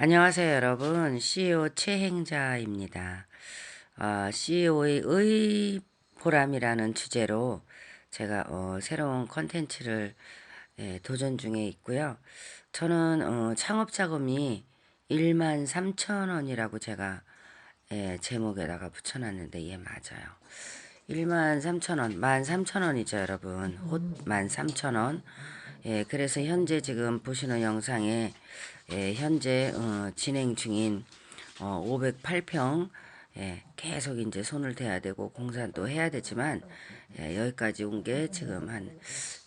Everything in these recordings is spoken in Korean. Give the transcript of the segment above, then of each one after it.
안녕하세요 여러분 CEO 최행자입니다. 어, CEO의 의 보람이라는 주제로 제가 어, 새로운 컨텐츠를 예, 도전 중에 있고요. 저는 어, 창업 자금이 1만 3천 원이라고 제가 예, 제목에다가 붙여놨는데 예 맞아요. 1만 3천 원, 1만 3천 원이죠 여러분. 곧 1만 3천 원. 예, 그래서 현재 지금 보시는 영상에 예, 현재 어, 진행 중인 어, 508평 예, 계속 이제 손을 대야 되고 공사도 해야 되지만 예, 여기까지 온 게 지금 한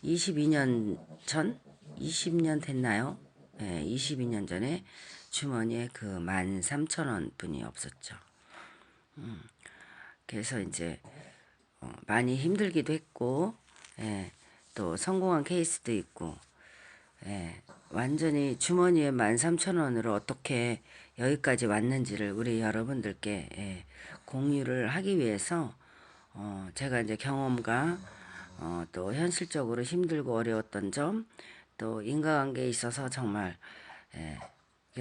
22년 전, 20년 됐나요? 예, 22년 전에 주머니에 그 13,000원 분이 없었죠. 음, 그래서 이제 어, 많이 힘들기도 했고 예, 또 성공한 케이스도 있고 예, 완전히 주머니에 13,000원으로 어떻게 여기까지 왔는지를 우리 여러분들께 예, 공유를 하기 위해서 어, 제가 이제 경험과 어, 또 현실적으로 힘들고 어려웠던 점, 또 인과관계에 있어서 정말 예,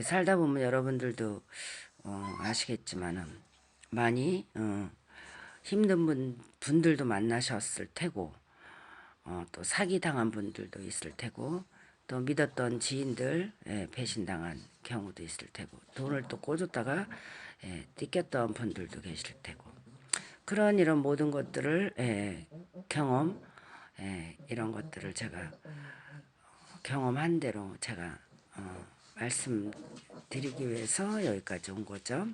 살다 보면 여러분들도 어, 아시겠지만은 많이 어, 힘든 분, 분들도 만나셨을 테고 어, 또 사기당한 분들도 있을 테고 또 믿었던 지인들 예, 배신당한 경우도 있을 테고 돈을 또 꿔줬다가 예, 띠꼈던 분들도 계실 테고 그런 이런 모든 것들을 예, 경험 예, 이런 것들을 제가 경험한 대로 제가 어, 말씀드리기 위해서 여기까지 온 거죠.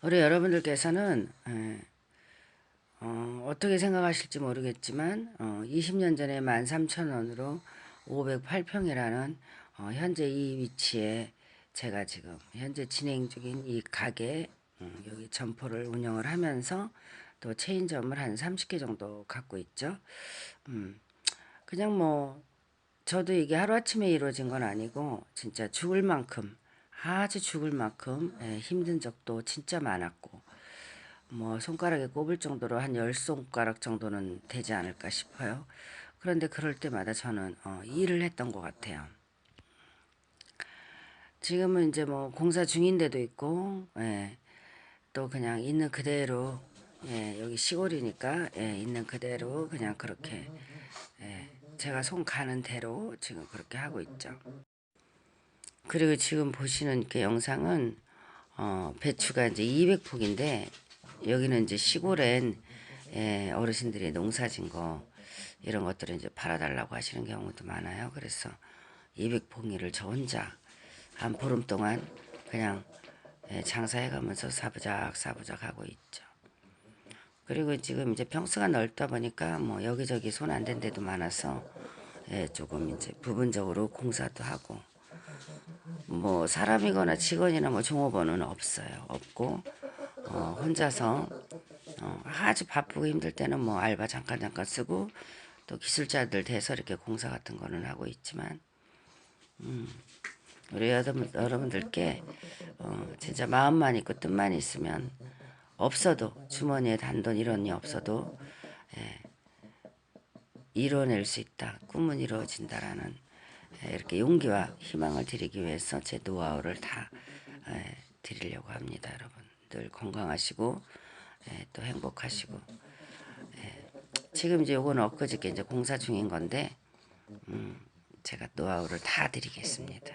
우리 여러분들께서는 예, 어, 어떻게 생각하실지 모르겠지만 어, 20년 전에 13,000원으로 508평이라는 어, 현재 이 위치에 제가 지금 현재 진행 중인 이 가게 음, 여기 점포를 운영을 하면서 또 체인점을 한 30개 정도 갖고 있죠. 음, 그냥 뭐 저도 이게 하루아침에 이루어진 건 아니고 진짜 죽을 만큼 아주 죽을 만큼 예, 힘든 적도 진짜 많았고 뭐 손가락에 꼽을 정도로 한열 손가락 정도는 되지 않을까 싶어요. 그런데 그럴 때마다 저는 어, 일을 했던 것 같아요. 지금은 이제 뭐 공사 중인 데도 있고 예, 또 그냥 있는 그대로 예, 여기 시골이니까 예, 있는 그대로 그냥 그렇게 예, 제가 손 가는 대로 지금 그렇게 하고 있죠. 그리고 지금 보시는 그 영상은 어, 배추가 이제 200폭인데 여기는 이제 시골엔 예, 어르신들이 농사진 거 이런 것들을 이제 팔아달라고 하시는 경우도 많아요. 그래서 200봉이를 저 혼자 한 보름 동안 그냥 예, 장사해가면서 사부작 사부작 하고 있죠. 그리고 지금 이제 평수가 넓다 보니까 뭐 여기저기 손 안 댄 데도 많아서 예, 조금 이제 부분적으로 공사도 하고 뭐 사람이거나 직원이나 뭐 종업원은 없어요. 없고 어, 혼자서 어, 아주 바쁘고 힘들 때는 뭐 알바 잠깐 잠깐 쓰고 또 기술자들 대서 이렇게 공사 같은 거는 하고 있지만 음, 우리 여러분, 여러분들께 어, 진짜 마음만 있고 뜻만 있으면 없어도 주머니에 단돈 1원이 없어도 예, 이뤄낼 수 있다. 꿈은 이루어진다라는 예, 이렇게 용기와 희망을 드리기 위해서 제 노하우를 다 예, 드리려고 합니다. 여러분 늘 건강하시고 예, 또 행복하시고 예, 지금 이제 요건 엊그저께 이제 공사 중인 건데 음, 제가 노하우를 다 드리겠습니다.